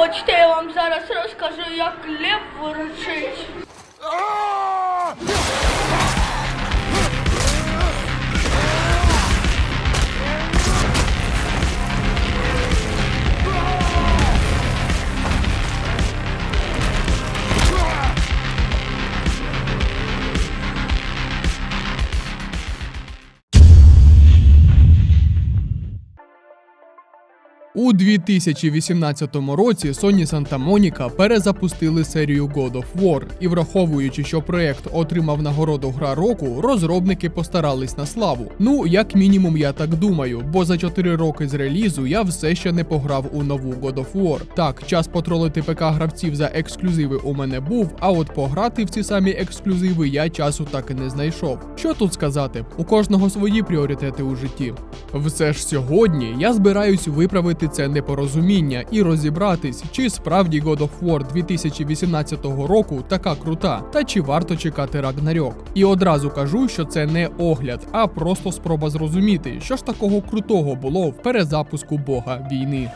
Хочете, я вам зараз розкажу, як лев ворочить. У 2018 році Sony Santa Monica перезапустили серію God of War, і враховуючи, що проект отримав нагороду гра року, розробники постарались на славу. Ну, як мінімум, я так думаю, бо за 4 роки з релізу я все ще не пограв у нову God of War. Так, час потролити ПК гравців за ексклюзиви у мене був, а от пограти в ці самі ексклюзиви я часу так і не знайшов. Що тут сказати? У кожного свої пріоритети у житті. Все ж сьогодні я збираюсь виправити це непорозуміння і розібратись, чи справді God of War 2018 року така крута, та чи варто чекати Рагнарьок. І одразу кажу, що це не огляд, а просто спроба зрозуміти, що ж такого крутого було в перезапуску Бога війни.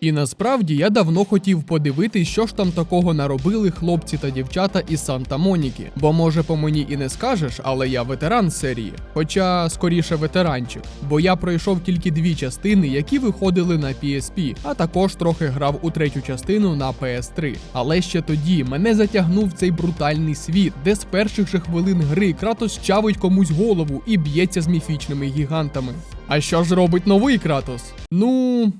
І насправді я давно хотів подивитись, що ж там такого наробили хлопці та дівчата із Санта Моніки. Бо може по мені і не скажеш, але я ветеран серії. Хоча скоріше ветеранчик, бо я пройшов тільки дві частини, які виходили на PSP, а також трохи грав у третю частину на PS3. Але ще тоді мене затягнув цей брутальний світ, де з перших же хвилин гри Кратос чавить комусь голову і б'ється з міфічними гігантами. А що ж робить новий Кратос? Ну.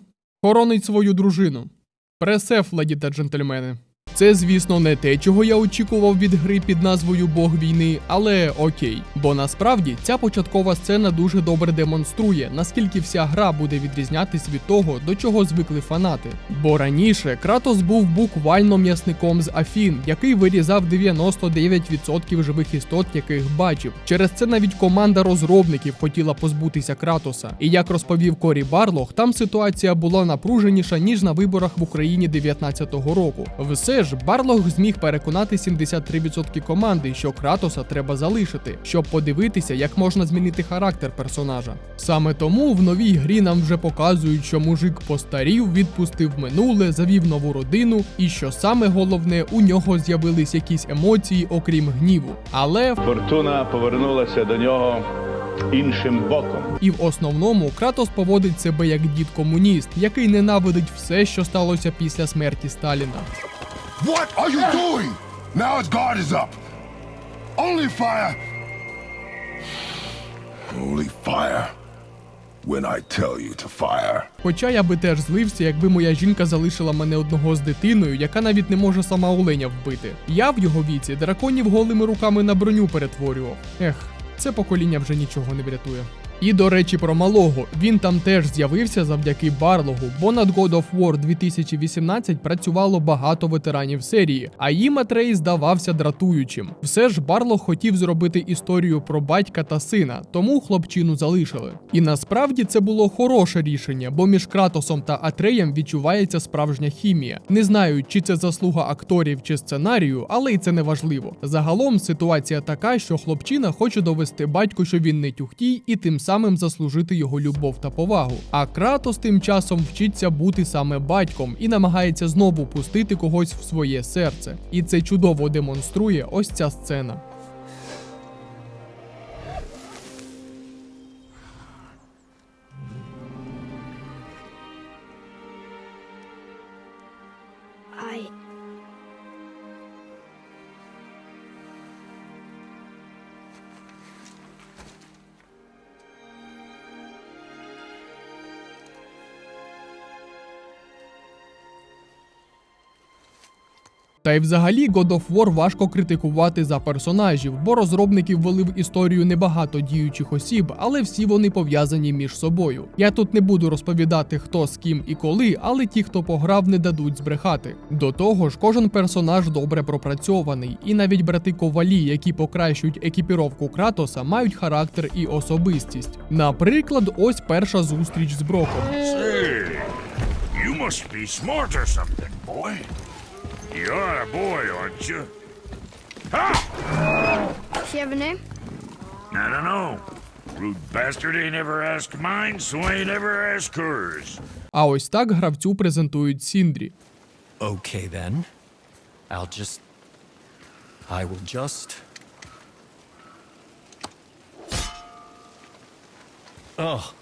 Хоронить свою дружину. Пресеф, леді та джентльмени. Це, звісно, не те, чого я очікував від гри під назвою Бог війни, але окей. Бо насправді ця початкова сцена дуже добре демонструє, наскільки вся гра буде відрізнятись від того, до чого звикли фанати. Бо раніше Кратос був буквально м'ясником з Афін, який вирізав 99% живих істот, яких бачив. Через це навіть команда розробників хотіла позбутися Кратоса. І як розповів Корі Барлох, там ситуація була напруженіша ніж на виборах в Україні 19-го року. Все ж Барлох зміг переконати 73% команди, що Кратоса треба залишити, щоб подивитися, як можна змінити характер персонажа. Саме тому в новій грі нам вже показують, що мужик постарів, відпустив минуле, завів нову родину, і що саме головне, у нього з'явились якісь емоції, окрім гніву. Але Фортуна повернулася до нього іншим боком. І в основному Кратос поводить себе як дід комуніст, який ненавидить все, що сталося після смерті Сталіна. What are you doing? Now his guard is up. Only fire. Only fire. When I tell you to fire. Хоча я би теж злився, якби моя жінка залишила мене одного з дитиною, яка навіть не може сама оленя вбити. Я в його віці драконів голими руками на броню перетворював. Ех, це покоління вже нічого не врятує. І до речі, про малого він там теж з'явився завдяки Барлогу, бо над God of War 2018 працювало багато ветеранів серії, а їм Атрей здавався дратуючим. Все ж Барлог хотів зробити історію про батька та сина, тому хлопчину залишили. І насправді це було хороше рішення, бо між Кратосом та Атреєм відчувається справжня хімія. Не знаю, чи це заслуга акторів чи сценарію, але й це не важливо. Загалом ситуація така, що хлопчина хоче довести батьку, що він не тюхтій, і тим самим заслужити його любов та повагу. А Кратос тим часом вчиться бути саме батьком і намагається знову пустити когось в своє серце. І це чудово демонструє ось ця сцена. Та й взагалі God of War важко критикувати за персонажів, бо розробники ввели в історію небагато діючих осіб, але всі вони пов'язані між собою. Я тут не буду розповідати хто з ким і коли, але ті, хто пограв, не дадуть збрехати. До того ж, кожен персонаж добре пропрацьований, і навіть брати ковалі, які покращують екіпіровку Кратоса, мають характер і особистість. Наприклад, ось перша зустріч з Броком. Say, you must be smart or something, boy. You're a boy, aren't you? Does she have a name? I don't know. Rude bastard ain't ever asked mine, so I ain't ever asked hers. А ось так гравцю презентують Сіндрі. Okay then. I'll just. I will just. Oh.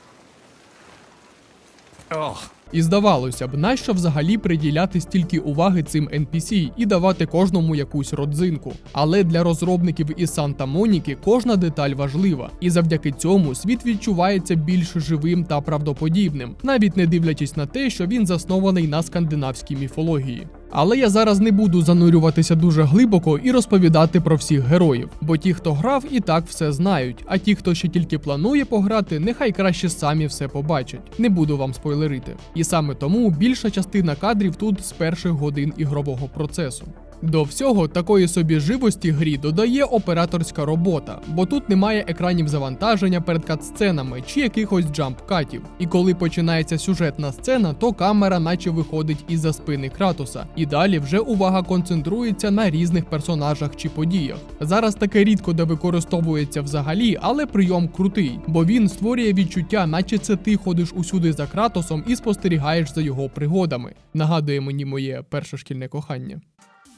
Oh. І здавалося б, нащо взагалі приділяти стільки уваги цим NPC і давати кожному якусь родзинку. Але для розробників із Санта Моніки кожна деталь важлива, і завдяки цьому світ відчувається більш живим та правдоподібним, навіть не дивлячись на те, що він заснований на скандинавській міфології. Але я зараз не буду занурюватися дуже глибоко і розповідати про всіх героїв, бо ті, хто грав, і так все знають. А ті, хто ще тільки планує пограти, нехай краще самі все побачать. Не буду вам спойлерити. І саме тому більша частина кадрів тут з перших годин ігрового процесу. До всього такої собі живості грі додає операторська робота, бо тут немає екранів завантаження перед катсценами чи якихось джамп-катів. І коли починається сюжетна сцена, то камера наче виходить із-за спини Кратоса, і далі вже увага концентрується на різних персонажах чи подіях. Зараз таке рідко де використовується взагалі, але прийом крутий, бо він створює відчуття, наче це ти ходиш усюди за Кратосом і спостерігаєш за його пригодами. Нагадує мені моє перше шкільне кохання.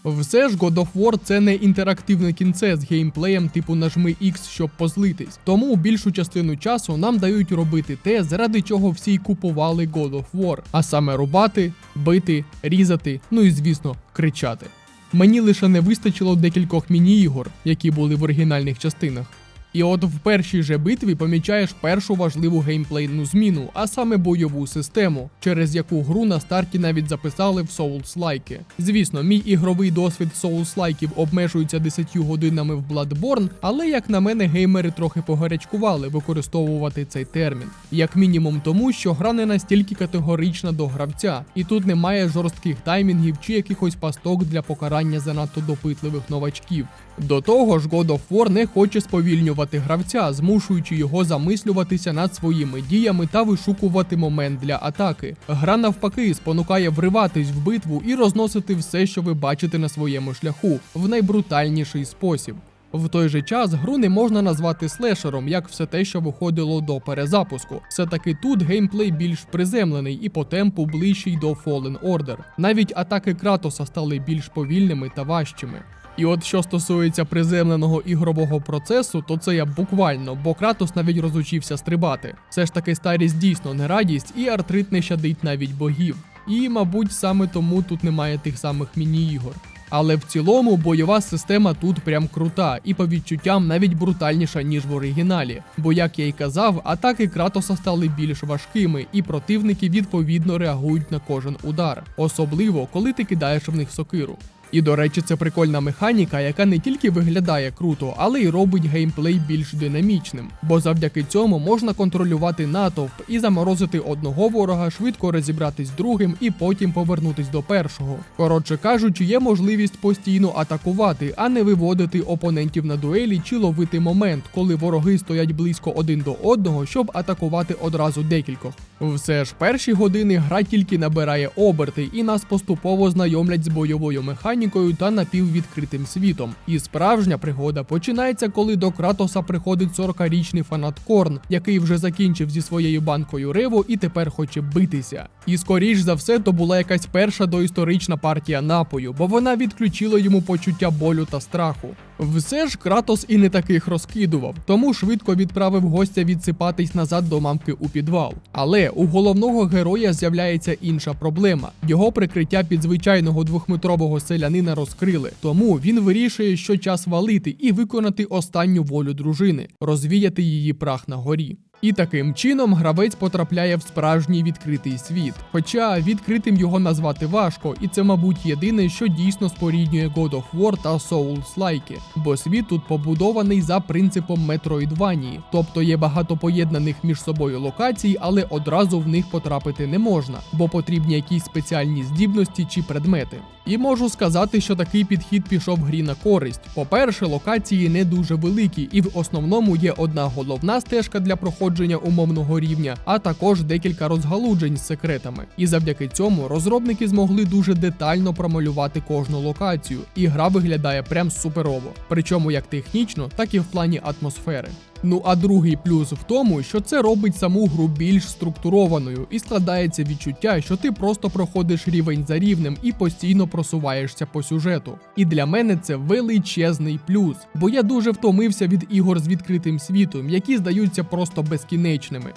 Все ж God of War це не інтерактивне кінце з геймплеєм типу нажми X, щоб позлитись. Тому більшу частину часу нам дають робити те, заради чого всі й купували God of War, а саме рубати, бити, різати, ну і звісно, кричати. Мені лише не вистачило декількох міні-ігор, які були в оригінальних частинах. І от в першій же битві помічаєш першу важливу геймплейну зміну, а саме бойову систему, через яку гру на старті навіть записали в Souls-like. Звісно, мій ігровий досвід Souls-лайків обмежується 10 годинами в Bloodborne, але як на мене, геймери трохи погарячкували використовувати цей термін. Як мінімум тому, що гра не настільки категорична до гравця, і тут немає жорстких таймінгів чи якихось пасток для покарання занадто допитливих новачків. До того ж, God of War не хоче сповільнювати гравця, змушуючи його замислюватися над своїми діями та вишукувати момент для атаки. Гра навпаки спонукає вриватись в битву і розносити все, що ви бачите на своєму шляху, в найбрутальніший спосіб. В той же час гру не можна назвати слешером, як все те, що виходило до перезапуску. Все таки тут геймплей більш приземлений і по темпу ближчий до Fallen Order. Навіть атаки Кратоса стали більш повільними та важчими. І от що стосується приземленого ігрового процесу, то це я буквально, бо Кратос навіть розучився стрибати. Все ж таки старість дійсно не радість, і артрит не щадить навіть богів. І, мабуть, саме тому тут немає тих самих міні-ігор. Але в цілому бойова система тут прям крута і по відчуттям навіть брутальніша, ніж в оригіналі. Бо, як я й казав, атаки Кратоса стали більш важкими, і противники відповідно реагують на кожен удар, особливо коли ти кидаєш в них сокиру. І до речі, це прикольна механіка, яка не тільки виглядає круто, але й робить геймплей більш динамічним. Бо завдяки цьому можна контролювати натовп і заморозити одного ворога, швидко розібратись з другим і потім повернутись до першого. Коротше кажучи, є можливість постійно атакувати, а не виводити опонентів на дуелі чи ловити момент, коли вороги стоять близько один до одного, щоб атакувати одразу декількох. Все ж перші години гра тільки набирає оберти і нас поступово знайомлять з бойовою механікою та напіввідкритим світом. І справжня пригода починається, коли до Кратоса приходить 40-річний фанат Корн, який вже закінчив зі своєю банкою Рево і тепер хоче битися. І скоріш за все, то була якась перша доісторична партія напою, бо вона відключила йому почуття болю та страху. Все ж Кратос і не таких розкидував, тому швидко відправив гостя відсипатись назад до мамки у підвал. Але у головного героя з'являється інша проблема. Його прикриття під звичайного двохметрового селянина розкрили, тому він вирішує, що час валити і виконати останню волю дружини, розвіяти її прах на горі. І таким чином гравець потрапляє в справжній відкритий світ. Хоча відкритим його назвати важко, і це, мабуть, єдине, що дійсно споріднює God of War та Souls-like, бо світ тут побудований за принципом Метроїдванії, тобто є багато поєднаних між собою локацій, але одразу в них потрапити не можна, бо потрібні якісь спеціальні здібності чи предмети. І можу сказати, що такий підхід пішов грі на користь. По-перше, локації не дуже великі, і в основному є одна головна стежка для проходження умовного рівня, а також декілька розгалуджень з секретами. І завдяки цьому розробники змогли дуже детально промалювати кожну локацію, і гра виглядає прям суперово. Причому як технічно, так і в плані атмосфери. Ну а другий плюс в тому, що це робить саму гру більш структурованою і складається відчуття, що ти просто проходиш рівень за рівнем і постійно просуваєшся по сюжету. І для мене це величезний плюс, бо я дуже втомився від ігор з відкритим світом, які здаються просто безкінечними.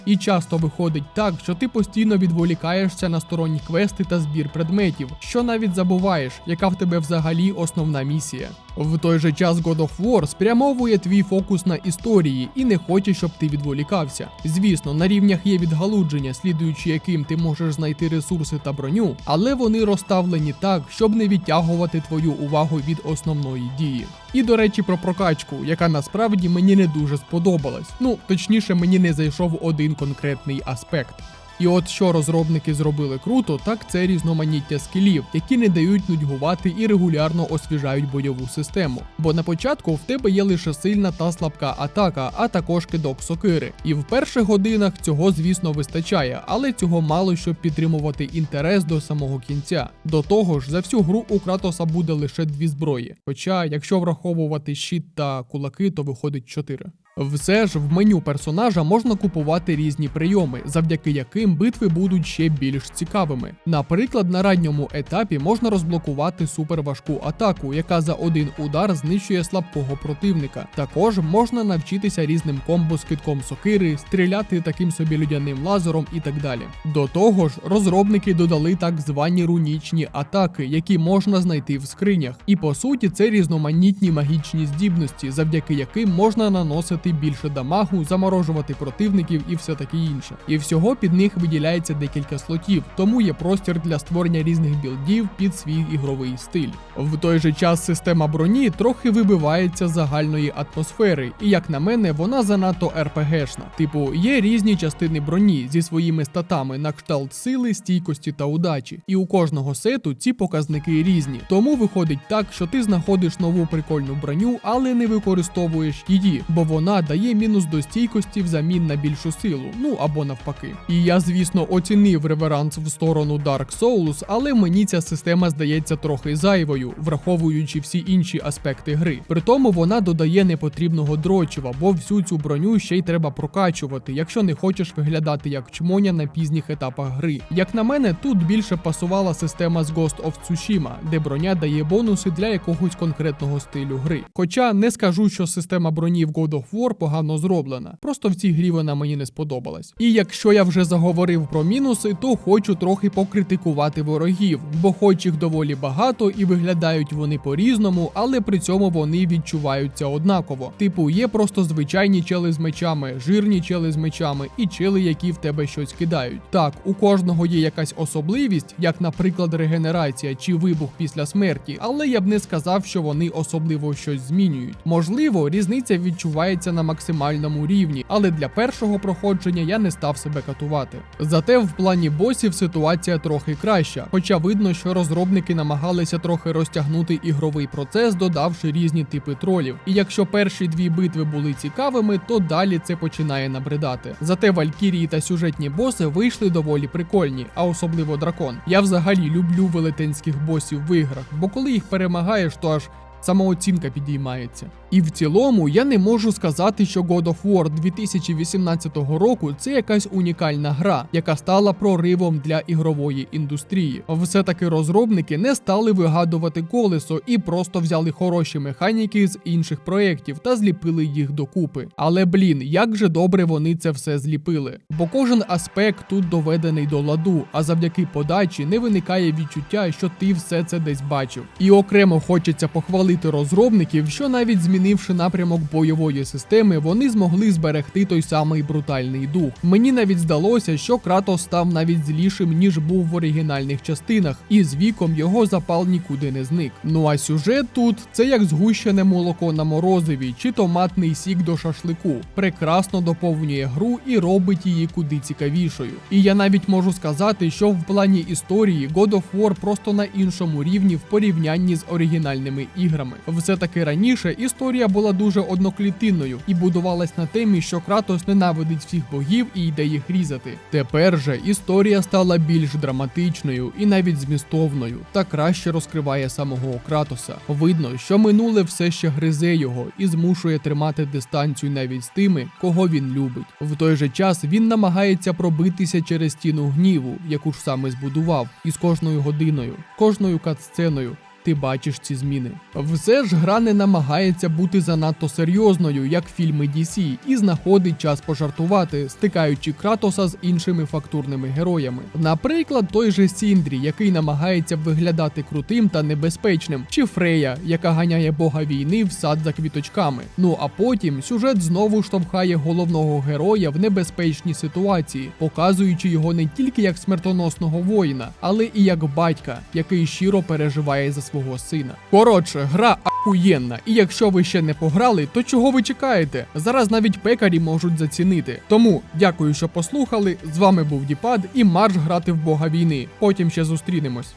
І часто виходить так, що ти постійно відволікаєшся на сторонні квести та збір предметів, що навіть забуваєш, яка в тебе взагалі основна місія. В той же час God of War спрямовує твій фокус на історії і не хоче, щоб ти відволікався. Звісно, на рівнях є відгалудження, слідуючи яким ти можеш знайти ресурси та броню, але вони розставлені так, щоб не відтягувати твою увагу від основної дії. І до речі, про прокачку, яка насправді мені не дуже сподобалась. Ну, точніше, мені не зайшов один конкретний аспект. І от що розробники зробили круто, так це різноманіття скілів, які не дають нудьгувати і регулярно освіжають бойову систему. Бо на початку в тебе є лише сильна та слабка атака, а також кидок сокири. І в перших годинах цього, звісно, вистачає, але цього мало щоб підтримувати інтерес до самого кінця. До того ж, за всю гру у Кратоса буде лише дві зброї. Хоча, якщо враховувати щит та кулаки, то виходить чотири. Все ж в меню персонажа можна купувати різні прийоми, завдяки яким битви будуть ще більш цікавими. Наприклад, на ранньому етапі можна розблокувати суперважку атаку, яка за один удар знищує слабкого противника. Також можна навчитися різним комбо з китком сокири, стріляти таким собі людяним лазером і так далі. До того ж, розробники додали так звані рунічні атаки, які можна знайти в скринях. І по суті, це різноманітні магічні здібності, завдяки яким можна наносити більше дамагу, заморожувати противників і все таке інше. І всього під них виділяється декілька слотів, тому є простір для створення різних білдів під свій ігровий стиль. В той же час система броні трохи вибивається з загальної атмосфери, і як на мене, вона занадто РПГшна. Типу, є різні частини броні зі своїми статами на кшталт сили, стійкості та удачі. І у кожного сету ці показники різні. Тому виходить так, що ти знаходиш нову прикольну броню, але не використовуєш її, бо вона дає мінус до стійкості взамін на більшу силу, ну або навпаки. І я, звісно, оцінив реверанс в сторону Dark Souls, але мені ця система здається трохи зайвою, враховуючи всі інші аспекти гри. При тому вона додає непотрібного дрочева, бо всю цю броню ще й треба прокачувати, якщо не хочеш виглядати як чмоня на пізніх етапах гри. Як на мене, тут більше пасувала система з Ghost of Tsushima, де броня дає бонуси для якогось конкретного стилю гри. Хоча не скажу, що система броні в God of War погано зроблена. Просто в цій грі вона мені не сподобалась. І якщо я вже заговорив про мінуси, то хочу трохи покритикувати ворогів, бо хоч їх доволі багато і виглядають вони по-різному, але при цьому вони відчуваються однаково. Типу, є просто звичайні чели з мечами, жирні чели з мечами і чели, які в тебе щось кидають. Так, у кожного є якась особливість, як, наприклад, регенерація чи вибух після смерті, але я б не сказав, що вони особливо щось змінюють. Можливо, різниця відчувається на максимальному рівні, але для першого проходження я не став себе катувати. Зате в плані босів ситуація трохи краща, хоча видно, що розробники намагалися трохи розтягнути ігровий процес, додавши різні типи тролів. І якщо перші дві битви були цікавими, то далі це починає набридати. Зате валькірії та сюжетні боси вийшли доволі прикольні, а особливо дракон. Я взагалі люблю велетенських босів в іграх, бо коли їх перемагаєш, то аж самооцінка підіймається. І в цілому я не можу сказати, що God of War 2018 року це якась унікальна гра, яка стала проривом для ігрової індустрії. Все таки розробники не стали вигадувати колесо і просто взяли хороші механіки з інших проєктів та зліпили їх докупи. Але блін, як же добре вони це все зліпили. Бо кожен аспект тут доведений до ладу, а завдяки подачі не виникає відчуття, що ти все це десь бачив. І окремо хочеться похвалити розробників, що навіть змінивши напрямок бойової системи, вони змогли зберегти той самий брутальний дух. Мені навіть здалося, що Кратос став навіть злішим, ніж був в оригінальних частинах, і з віком його запал нікуди не зник. Ну а сюжет тут це як згущене молоко на морозиві чи томатний сік до шашлику. Прекрасно доповнює гру і робить її куди цікавішою. І я навіть можу сказати, що в плані історії God of War просто на іншому рівні в порівнянні з оригінальними іграми. Все таки раніше історію історія була дуже одноклітинною і будувалась на темі, що Кратос ненавидить всіх богів і йде їх різати. Тепер же історія стала більш драматичною і навіть змістовною та краще розкриває самого Кратоса. Видно, що минуле все ще гризе його і змушує тримати дистанцію навіть з тими, кого він любить. В той же час він намагається пробитися через стіну гніву, яку ж саме збудував, і з кожною годиною, кожною катсценою. Ти бачиш ці зміни. Все ж гра не намагається бути занадто серйозною, як фільми DC, і знаходить час пожартувати, стикаючи Кратоса з іншими фактурними героями. Наприклад, той же Сіндрі, який намагається виглядати крутим та небезпечним, чи Фрея, яка ганяє бога війни в сад за квіточками. Ну а потім сюжет знову штовхає головного героя в небезпечні ситуації, показуючи його не тільки як смертоносного воїна, але і як батька, який щиро переживає за свого сина. Коротше, гра ахуєнна, і якщо ви ще не пограли, то чого ви чекаєте? Зараз навіть пекарі можуть зацінити. Тому дякую, що послухали. З вами був Діпад і марш грати в Бога війни. Потім ще зустрінемось.